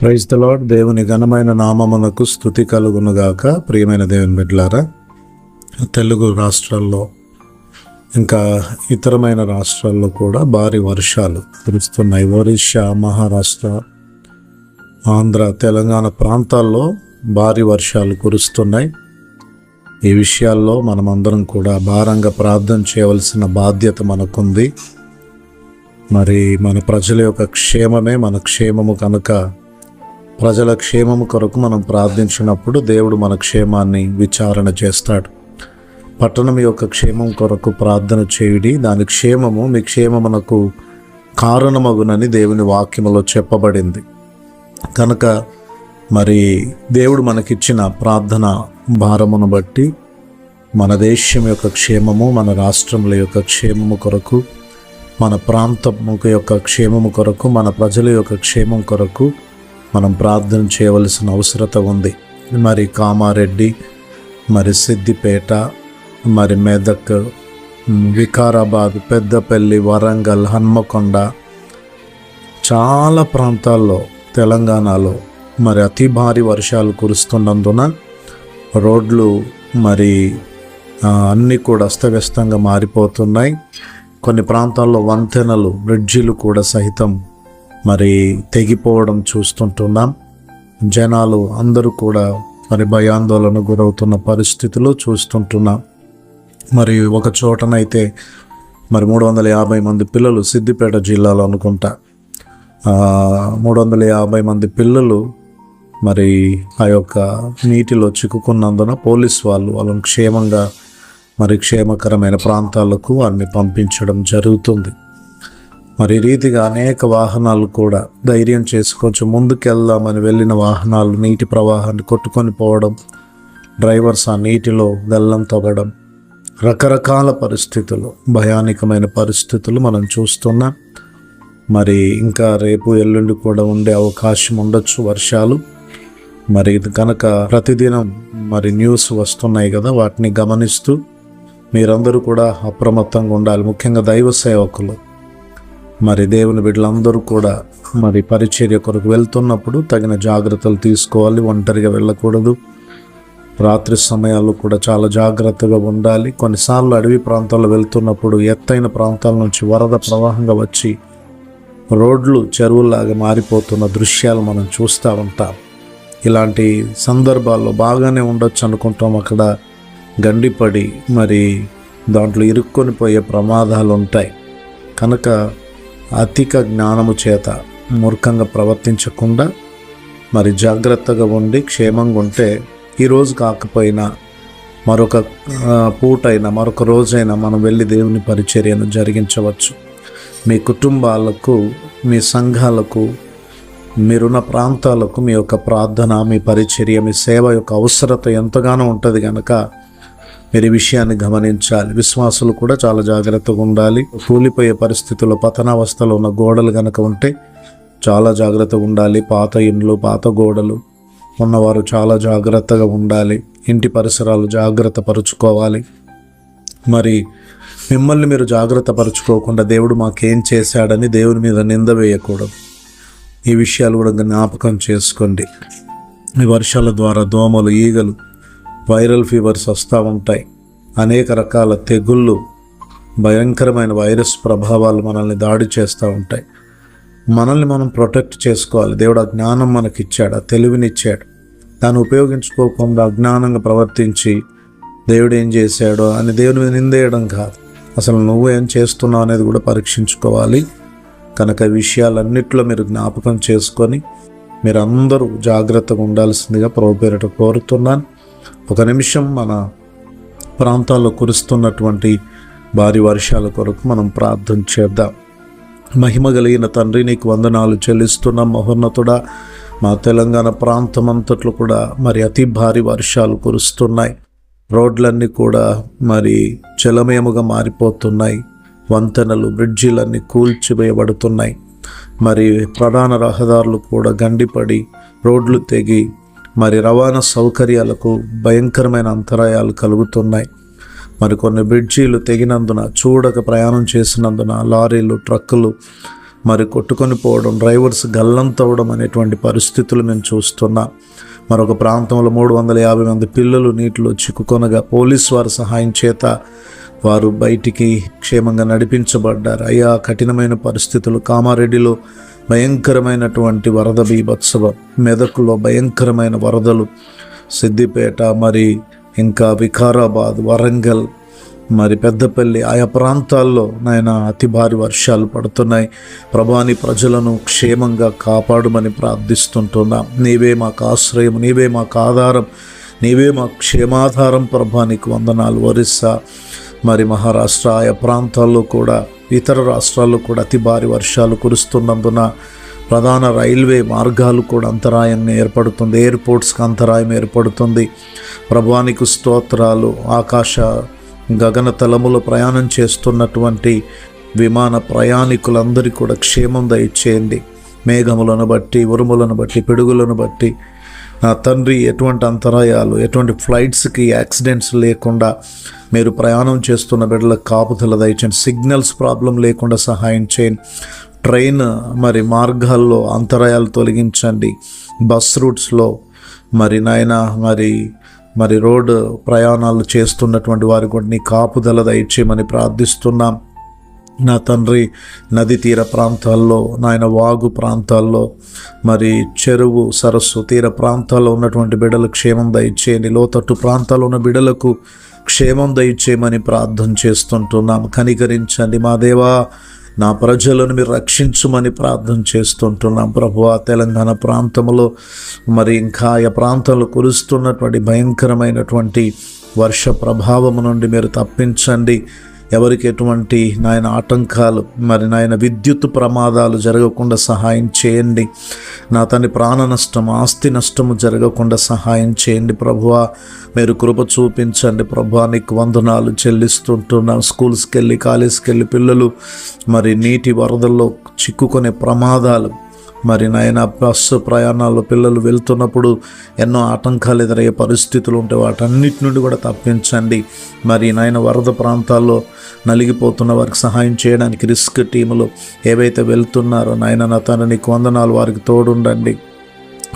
Praise the lord దేవుని ఘనమైన నామమునకు స్థుతి కలుగునుగాక ప్రియమైన దేవుని బిడ్డలారా తెలుగు రాష్ట్రాల్లో ఇంకా ఇతరమైన రాష్ట్రాల్లో కూడా భారీ వర్షాలు కురుస్తున్నాయి. ఒరిస్సా మహారాష్ట్ర ఆంధ్ర తెలంగాణ ప్రాంతాల్లో భారీ వర్షాలు కురుస్తున్నాయి. ఈ విషయాల్లో మనమందరం కూడా భారంగా ప్రార్థన చేయవలసిన బాధ్యత మనకుంది. మరి మన ప్రజల యొక్క క్షేమమే మన క్షేమము కనుక ప్రజల క్షేమము కొరకు మనం ప్రార్థించినప్పుడు దేవుడు మన క్షేమాన్ని విచారణ చేస్తాడు. పట్టణం యొక్క క్షేమం కొరకు ప్రార్థన చేయుడి దాని క్షేమము మీ క్షేమమునకు కారణమగునని దేవుని వాక్యములో చెప్పబడింది. కనుక మరి దేవుడు మనకిచ్చిన ప్రార్థన భారమును బట్టి మన దేశం యొక్క క్షేమము మన రాష్ట్రముల యొక్క క్షేమము కొరకు మన ప్రాంతము యొక్క క్షేమము కొరకు మన ప్రజల యొక్క క్షేమం కొరకు మనం ప్రార్థన చేయవలసిన అవసరత ఉంది. మరి కామారెడ్డి మరి సిద్దిపేట మరి మెదక్ వికారాబాద్ పెద్దపల్లి వరంగల్ హన్మకొండ చాలా ప్రాంతాల్లో తెలంగాణలో మరి అతి భారీ వర్షాలు కురుస్తున్నందున రోడ్లు మరి అన్నీ కూడా అస్తవ్యస్తంగా మారిపోతున్నాయి. కొన్ని ప్రాంతాల్లో వంతెనలు బ్రిడ్జిలు కూడా సహితం మరి తెగిపోవడం చూస్తుంటున్నాం. జనాలు అందరూ కూడా మరి భయాందోళన గురవుతున్న పరిస్థితులు చూస్తుంటున్నాం. మరి ఒక చోటనైతే మరి మూడు వందల యాభై మంది పిల్లలు సిద్దిపేట జిల్లాలో అనుకుంటా. మూడు వందల యాభై మంది పిల్లలు మరి ఆ యొక్క నీటిలో చిక్కుకున్నందున పోలీస్ వాళ్ళు వాళ్ళని క్షేమంగా మరి క్షేమకరమైన ప్రాంతాలకు వారిని పంపించడం జరుగుతుంది. మరి రీతిగా అనేక వాహనాలు కూడా ధైర్యం చేసుకోవచ్చు. ముందుకెళ్దామని వెళ్ళిన వాహనాలు నీటి ప్రవాహాన్ని కొట్టుకొని పోవడం డ్రైవర్స్ ఆ నీటిలో గల్లం తొగడం రకరకాల పరిస్థితులు భయానకమైన పరిస్థితులు మనం చూస్తున్నాం. మరి ఇంకా రేపు ఎల్లుండి కూడా ఉండే అవకాశం ఉండొచ్చు వర్షాలు. మరి ఇది కనుక ప్రతిదినం మరి న్యూస్ వస్తున్నాయి కదా వాటిని గమనిస్తూ మీరందరూ కూడా అప్రమత్తంగా ఉండాలి. ముఖ్యంగా దైవ సేవకులు. మరి దేవుని బిడ్డలందరూ కూడా మరి పరిచర్య కొరకు వెళ్తున్నప్పుడు తగిన జాగ్రత్తలు తీసుకోవాలి ఒంటరిగా వెళ్ళకూడదు. రాత్రి సమయాల్లో కూడా చాలా జాగ్రత్తగా ఉండాలి. కొన్నిసార్లు అడవి ప్రాంతాల్లో వెళ్తున్నప్పుడు ఎత్తైన ప్రాంతాల నుంచి వరద ప్రవాహంగా వచ్చి రోడ్లు చెరువుల్లాగా మారిపోతున్న దృశ్యాలు మనం చూస్తూ ఉంటాం. ఇలాంటి సందర్భాల్లో బాగానే ఉండొచ్చు అనుకుంటాం. అక్కడ గండిపడి మరి దాంట్లో ఇరుక్కొని పోయే ప్రమాదాలు ఉంటాయి. కనుక అధిక జ్ఞానము చేత మూర్ఖంగా ప్రవర్తించకుండా మరి జాగ్రత్తగా ఉండి క్షేమంగా ఉంటే ఈరోజు కాకపోయినా మరొక పూటైనా మరొక రోజైనా మనం వెళ్ళి దేవుని పరిచర్యను జరిగించవచ్చు. మీ కుటుంబాలకు మీ సంఘాలకు మీరున్న ప్రాంతాలకు మీ యొక్క ప్రార్థన మీ పరిచర్య మీ సేవ యొక్క అవసరత ఎంతగానో ఉంటుంది కనుక మీరు ఈ విషయాన్ని గమనించాలి. విశ్వాసులు కూడా చాలా జాగ్రత్తగా ఉండాలి. కూలిపోయే పరిస్థితుల్లో పతనావస్థలో ఉన్న గోడలు కనుక ఉంటే చాలా జాగ్రత్తగా ఉండాలి. పాత ఇండ్లు పాత గోడలు ఉన్నవారు చాలా జాగ్రత్తగా ఉండాలి. ఇంటి పరిసరాలు జాగ్రత్త పరుచుకోవాలి. మరి మిమ్మల్ని మీరు జాగ్రత్త పరుచుకోకుండా దేవుడు మాకేం చేశాడని దేవుని మీద నింద వేయకూడదు. ఈ విషయాలు కూడా జ్ఞాపకం చేసుకోండి. ఈ వర్షాల ద్వారా దోమలు ఈగలు వైరల్ ఫీవర్స్ వస్తూ ఉంటాయి. అనేక రకాల తెగుళ్ళు భయంకరమైన వైరస్ ప్రభావాలు మనల్ని దాడి చేస్తూ ఉంటాయి. మనల్ని మనం ప్రొటెక్ట్ చేసుకోవాలి. దేవుడు ఆ జ్ఞానం మనకి ఇచ్చాడు ఆ తెలివినిచ్చాడు. దాన్ని ఉపయోగించుకోకుండా అజ్ఞానంగా ప్రవర్తించి దేవుడు ఏం చేశాడో అని దేవుని మీద నిందేయడం కాదు. అసలు నువ్వు ఏం చేస్తున్నావు అనేది కూడా పరీక్షించుకోవాలి. కనుక విషయాలన్నిట్లో మీరు జ్ఞాపకం చేసుకొని మీరు అందరూ జాగ్రత్తగా ఉండాల్సిందిగా ప్రభు పేరిట కోరుతున్నాను. ఒక నిమిషం మన ప్రాంతాల్లో కురుస్తున్నటువంటి భారీ వర్షాల కొరకు మనం ప్రార్థన చేద్దాం. మహిమ కలిగిన తండ్రి నీకు వందనాలు చెల్లిస్తున్న. మహోన్నతుడా మా తెలంగాణ ప్రాంతం అంతట్లో కూడా మరి అతి భారీ వర్షాలు కురుస్తున్నాయి. రోడ్లన్నీ కూడా మరి జలమయముగా మారిపోతున్నాయి. వంతెనలు బ్రిడ్జిలన్నీ కూల్చివేయబడుతున్నాయి. మరి ప్రధాన రహదారులు కూడా గండిపడి రోడ్లు తెగి మరి రవాణా సౌకర్యాలకు భయంకరమైన అంతరాయాలు కలుగుతున్నాయి. మరికొన్ని బ్రిడ్జీలు తెగినందున చూడక ప్రయాణం చేసినందున లారీలు ట్రక్కులు మరి కొట్టుకొని పోవడం డ్రైవర్స్ గల్లంతవడం అనేటువంటి పరిస్థితులు మేము చూస్తున్నాం. మరొక ప్రాంతంలో మూడు వందల యాభై మంది పిల్లలు నీటిలో చిక్కుకొనగా పోలీస్ వారి సహాయం చేత వారు బయటికి క్షేమంగా నడిపించబడ్డారు. అయ్యా కఠినమైన పరిస్థితులు. కామారెడ్డిలో భయంకరమైనటువంటి వరద బీభత్సవం మెదకులో భయంకరమైన వరదలు. సిద్దిపేట మరి ఇంకా వికారాబాద్ వరంగల్ మరి పెద్దపల్లి ఆయా ప్రాంతాల్లో నాయన అతి భారీ వర్షాలు పడుతున్నాయి. ప్రభాని ప్రజలను క్షేమంగా కాపాడమని ప్రార్థిస్తుంటున్నాం. నీవే మాకు ఆశ్రయం నీవే మాకు ఆధారం నీవే మా క్షేమాధారం ప్రభానికి వందనాలు ఒరిస్సా. మరి మహారాష్ట్ర ఆయా ప్రాంతాల్లో కూడా ఇతర రాష్ట్రాల్లో కూడా అతి భారీ వర్షాలు కురుస్తున్నందున ప్రధాన రైల్వే మార్గాలు కూడా అంతరాయం ఏర్పడుతుంది. ఎయిర్పోర్ట్స్కి అంతరాయం ఏర్పడుతుంది. ప్రభానికి స్తోత్రాలు. ఆకాశ గగన తలములో ప్రయాణం చేస్తున్నటువంటి విమాన ప్రయాణికులందరికీ కూడా క్షేమం దయచేయండి. మేఘములను బట్టి ఉరుములను బట్టి పిడుగులను బట్టి తండ్రి ఎటువంటి అంతరాయాలు ఎటువంటి ఫ్లైట్స్కి యాక్సిడెంట్స్ లేకుండా మీరు ప్రయాణం చేస్తున్న బిడ్డలకు కాపుదల దయచేయండి. సిగ్నల్స్ ప్రాబ్లం లేకుండా సహాయం చేయండి. ట్రైన్ మరి మార్గాల్లో అంతరాయాలు తొలగించండి. బస్ రూట్స్లో మరి నాయన మరి మరి రోడ్ ప్రయాణాలు చేస్తున్నటువంటి వారి కూడా నీ కాపుదల దయచేయమని ప్రార్థిస్తున్నాం. నా తండ్రి నది తీర ప్రాంతాల్లో నాయన వాగు ప్రాంతాల్లో మరి చెరువు సరస్సు తీర ప్రాంతాల్లో ఉన్నటువంటి బిడలు క్షేమం దయచేయండి. లోతట్టు ప్రాంతాల్లో ఉన్న బిడలకు క్షేమం దయచేయమని ప్రార్థన చేస్తుంటున్నాం. కనికరించండి మా దేవా నా ప్రజలను మీరు రక్షించుమని ప్రార్థన చేస్తుంటున్నాం. ప్రభు తెలంగాణ ప్రాంతంలో మరి ఇంకా ఆ ప్రాంతంలో కురుస్తున్నటువంటి భయంకరమైనటువంటి వర్ష ప్రభావము నుండి మీరు తప్పించండి. ఎవరికి ఎటువంటి నాయన ఆటంకాలు మరి నాయన విద్యుత్ ప్రమాదాలు జరగకుండా సహాయం చేయండి. నా తన ప్రాణ నష్టం ఆస్తి నష్టము జరగకుండా సహాయం చేయండి ప్రభువా. మీరు కృప చూపించండి ప్రభువా. నీకు వందనాలు చెల్లిస్తుంటున్నాం. స్కూల్స్కి వెళ్ళి కాలేజ్కి వెళ్ళి పిల్లలు మరి నీటి వరదల్లో చిక్కుకునే ప్రమాదాలు మరి నాయన బస్సు ప్రయాణాల్లో పిల్లలు వెళ్తున్నప్పుడు ఎన్నో ఆటంకాలు ఎదురయ్యే పరిస్థితులు ఉంటే వాటన్నిటి నుండి కూడా తప్పించండి. మరి నాయన వరద ప్రాంతాల్లో నలిగిపోతున్న వారికి సహాయం చేయడానికి రిస్క్ టీములు ఏవైతే వెళ్తున్నారో నాయన నా తనని కొందనాలు వారికి తోడుండండి.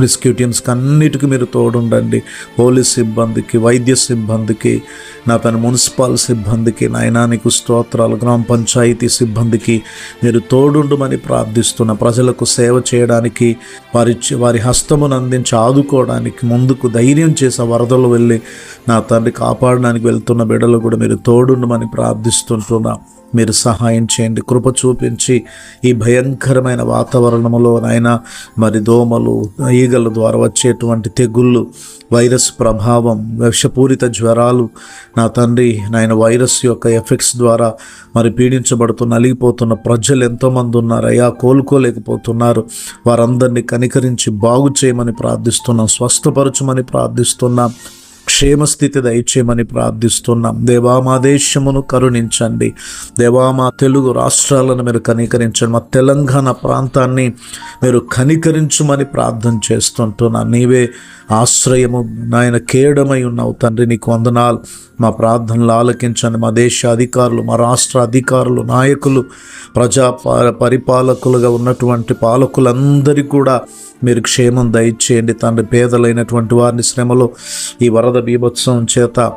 రెస్క్యూ టీమ్స్కి అన్నిటికీ మీరు తోడుండండి. పోలీస్ సిబ్బందికి వైద్య సిబ్బందికి నా తన మున్సిపల్ సిబ్బందికి నాయనానికి స్తోత్రాలు గ్రామ పంచాయతీ సిబ్బందికి మీరు తోడుండమని ప్రార్థిస్తున్న ప్రజలకు సేవ చేయడానికి వారి వారి హస్తమును అందించి ఆదుకోవడానికి ముందుకు ధైర్యం చేసే వరదలు వెళ్ళి నా తండ్రి కాపాడడానికి వెళ్తున్న బిడ్డలు కూడా మీరు తోడుండమని ప్రార్థిస్తుంటున్నా. మీరు సహాయం చేయండి. కృప చూపించి ఈ భయంకరమైన వాతావరణంలో నాయన మరి దోమలు ఈగల ద్వారా వచ్చేటువంటి తెగుళ్ళు వైరస్ ప్రభావం విషపూరిత జ్వరాలు నా తండ్రి నాయన వైరస్ యొక్క ఎఫెక్ట్స్ ద్వారా మరి పీడించబడుతున్న అలిగిపోతున్న ప్రజలు ఎంతోమంది ఉన్నారయ్యా కోలుకోలేకపోతున్నారు. వారందరినీ కనికరించి బాగు చేయమని ప్రార్థిస్తున్నాం స్వస్థపరచమని ప్రార్థిస్తున్నాం. క్షేమస్థితి దయచేయమని ప్రార్థిస్తున్నాం. దేవా మా దేశమును కరుణించండి. దేవా మా తెలుగు రాష్ట్రాలను మీరు కనికరించండి. మా తెలంగాణ ప్రాంతాన్ని మీరు కనికరించమని ప్రార్థన చేస్తుంటున్నాను నీవే ఆశ్రయము నాయన కేడమై ఉన్నావు తండ్రి. నీకు వందనాలు. మా ప్రార్థనలు ఆలకించండి. మా దేశ అధికారులు మా రాష్ట్ర అధికారులు నాయకులు ప్రజా పరిపాలకులుగా ఉన్నటువంటి పాలకులందరికీ కూడా మీరు క్షేమం దయచేయండి తండ్రి. పేదలైనటువంటి వారిని శ్రమలో ఈ వరద బీభత్సవం చేత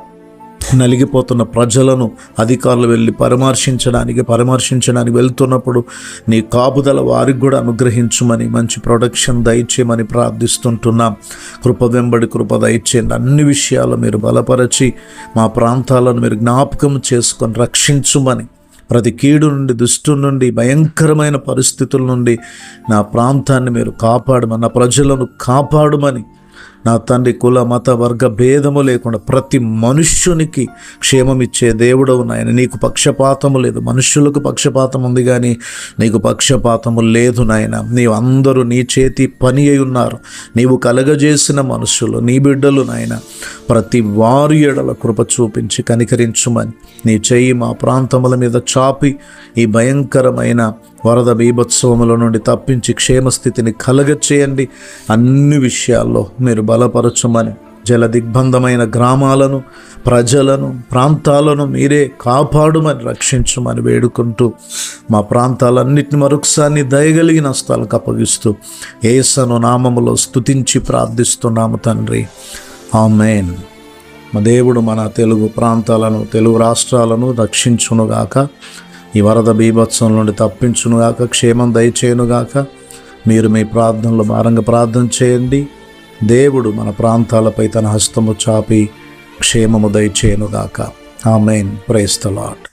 నలిగిపోతున్న ప్రజలను అధికారులు వెళ్ళి పరామర్శించడానికి పరామర్శించడానికి వెళ్తున్నప్పుడు నీ కాపుదల వారికి కూడా అనుగ్రహించమని మంచి ప్రొడక్షన్ దయచేయమని ప్రార్థిస్తుంటున్నాం. కృప వెంబడి కృప దయచేయండి. అన్ని విషయాలు మీరు బలపరచి మా ప్రాంతాలను మీరు జ్ఞాపకం చేసుకొని రక్షించుమని ప్రతి కీడు నుండి దుష్టు నుండి భయంకరమైన పరిస్థితుల నుండి నా ప్రాంతాన్ని మీరు కాపాడమని నా ప్రజలను కాపాడమని నా తండ్రి కుల మత వర్గ భేదము లేకుండా ప్రతి మనుష్యునికి క్షేమమిచ్చే దేవుడవు నాయన. నీకు పక్షపాతము లేదు. మనుష్యులకు పక్షపాతం ఉంది కానీ నీకు పక్షపాతము లేదు నాయన. నీవు అందరూ నీ చేతి పని అయి ఉన్నారు. నీవు కలగజేసిన మనుషులు నీ బిడ్డలు నాయన. ప్రతి వారి ఎడల కృప చూపించి కనికరించుమని. నీ చెయ్యి మా ప్రాంతముల మీద చాపి ఈ భయంకరమైన వరద బీభత్సవముల నుండి తప్పించి క్షేమస్థితిని కలగచేయండి. అన్ని విషయాల్లో మీరు బలపరచమని జల దిగ్బంధమైన గ్రామాలను ప్రజలను ప్రాంతాలను మీరే కాపాడుమని రక్షించమని వేడుకుంటూ మా ప్రాంతాలన్నిటిని మరొకసారి దయగలిగిన స్థలకు అప్పగిస్తూ ఏసను నామములో స్తుతించి ప్రార్థిస్తున్నాము తండ్రి. ఆమెన్. మా దేవుడు మన తెలుగు ప్రాంతాలను తెలుగు రాష్ట్రాలను రక్షించునుగాక. ఈ వరద బీభత్సం నుండి తప్పించునుగాక క్షేమం దయచేయునుగాక మీరు మీ ప్రార్థనలో భారంగా ప్రార్థన చేయండి. దేవుడు మన ప్రాంతాలపై తన హస్తము చాపి క్షేమము దయచేయునుగాక. ఆమెన్. Praise the lord